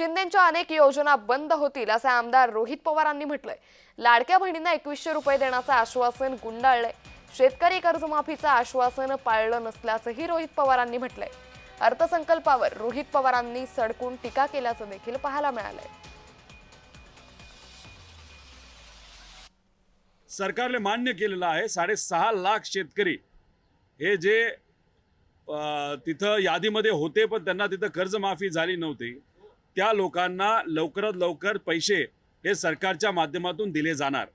शिंदेच्या अनेक योजना बंद होतील असे आमदार रोहित पवारांनी म्हटलंय. लाडक्या बहिणींना एकवीसशे रुपये देण्याचं आश्वासन गुंडाळलंय. शेतकरी कर्जमाफीचं आश्वासन पाळलं नसल्याचंही रोहित पवारांनी म्हटलंय. अर्थसंकल्पावर रोहित पवारांनी सडकून टीका केल्याचं देखील पाहायला मिळालंय. सरकारने मान्य केलेलं आहे साडेसहा लाख शेतकरी हे जे तिथं यादीमध्ये होते पण त्यांना तिथं कर्जमाफी झाली नव्हती. त्या लोकांना लवकरात लवकर पैसे हे सरकारच्या माध्यमातून दिले जाणार.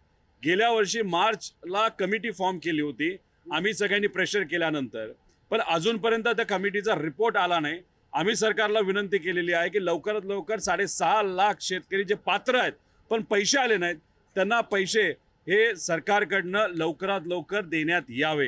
गेल्या वर्षी मार्चला कमिटी फॉर्म केली होती. आम्ही सगळ्यांनी प्रेशर केल्यानंतर. पण अजूनपर्यंत त्या कमिटीचा रिपोर्ट आला नाही. आम्ही सरकारला विनंती केलेली आहे की लवकरात लवकर साडेसहा लाख शेतकरी जे पात्र आहेत पण पैसे आले नाहीत त्यांना पैसे हे सरकारकडनं लवकरात लवकर देण्यात यावे.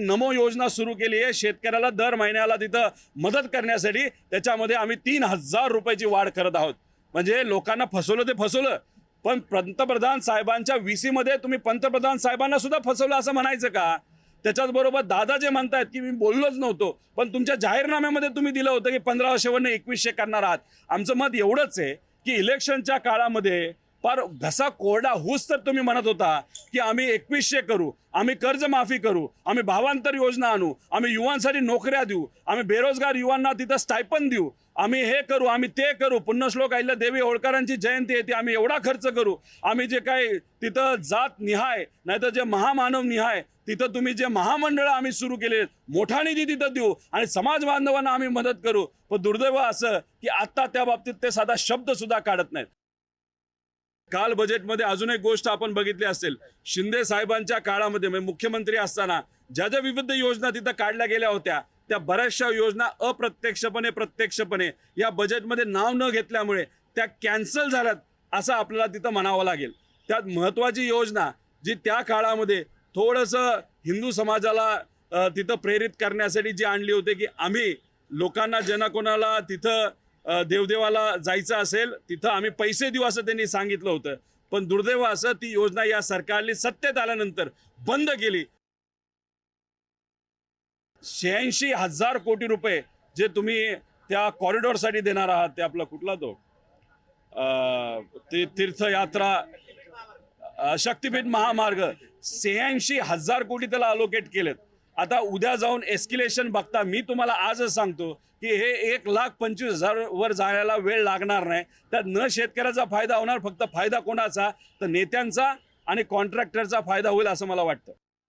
नमो योजना सुरू केली आहे. शेतकऱ्याला दर महिन्याला तिथं मदत करण्यासाठी त्याच्यामध्ये आम्ही तीन हजार रुपयाची वाढ करत आहोत. म्हणजे लोकांना फसवलं ते फसवलं. पण पंतप्रधान साहेबांच्या VC मध्ये तुम्ही पंतप्रधान साहेबांना सुद्धा फसवलं असं म्हणायचं का? त्याच्याच बरोबर दादा जे म्हणतायत की मी बोललोच नव्हतो पण तुमच्या जाहीरनाम्यामध्ये तुम्ही दिलं होतं की पंधरा वर्षावरनं एकवीसशे करणार आहात. आमचं मत एवढंच आहे की इलेक्शनच्या काळामध्ये फार घसा कोरडा होऊच तर तुम्ही म्हणत होता की आम्ही एकवीसशे करू आम्ही कर्जमाफी करू आम्ही भावांतर योजना आणू आम्ही युवांसाठी नोकऱ्या देऊ आम्ही बेरोजगार युवांना तिथं स्टायपन देऊ आम्ही हे करू आम्ही ते करू. पुण्यश्लोक अहिल्या देवी होळकरांची जयंती येते आम्ही एवढा खर्च करू. आम्ही जे काही तिथं जात निहाय नाहीतर जे महामानव निहाय तिथं तुम्ही जे महामंडळं आम्ही सुरू केले मोठा निधी तिथं देऊ आणि समाज बांधवांना आम्ही मदत करू. पण दुर्दैव असं की आत्ता त्या बाबतीत ते साधा शब्दसुद्धा काढत नाहीत. काल बजेटमध्ये अजून एक गोष्ट आपण बघितली असेल. शिंदे साहेबांच्या काळामध्ये म्हणजे मुख्यमंत्री असताना ज्या ज्या विविध योजना तिथं काढल्या गेल्या होत्या त्या बऱ्याचशा योजना अप्रत्यक्षपणे प्रत्यक्षपणे या बजेटमध्ये नाव न घेतल्यामुळे त्या कॅन्सल झाल्यात असं आपल्याला तिथं म्हणावं लागेल. त्यात महत्त्वाची योजना जी त्या काळामध्ये थोडंसं हिंदू समाजाला तिथं प्रेरित करण्यासाठी जी आणली होती की आम्ही लोकांना ज्यांना कोणाला तिथं देवदेवाला जायचं असेल तिथं आम्ही पैसे देऊ असं त्यांनी सांगितलं होतं. पण दुर्दैव असं ती योजना या सरकारने सत्तेत आल्यानंतर बंद केली. शहाऐंशी हजार कोटी रुपये जे तुम्ही त्या कॉरिडॉरसाठी देणार आहात ते आपला कुठला तो? ते तीर्थयात्रा शक्तिपीठ महामार्ग शहाऐंशी हजार कोटी त्याला अलोकेट केलेत. आता उद्या जाऊन एस्किलेशन बघता मी तुम्हाला आजच सांगतो की हे एक लाख पंचवीस हजार वर जायला वेळ लागणार नाही. त्यात न शेतकऱ्याचा फायदा होणार फक्त फायदा कोणाचा? तर नेत्यांचा आणि कॉन्ट्रॅक्टरचा फायदा होईल असं मला वाटतं.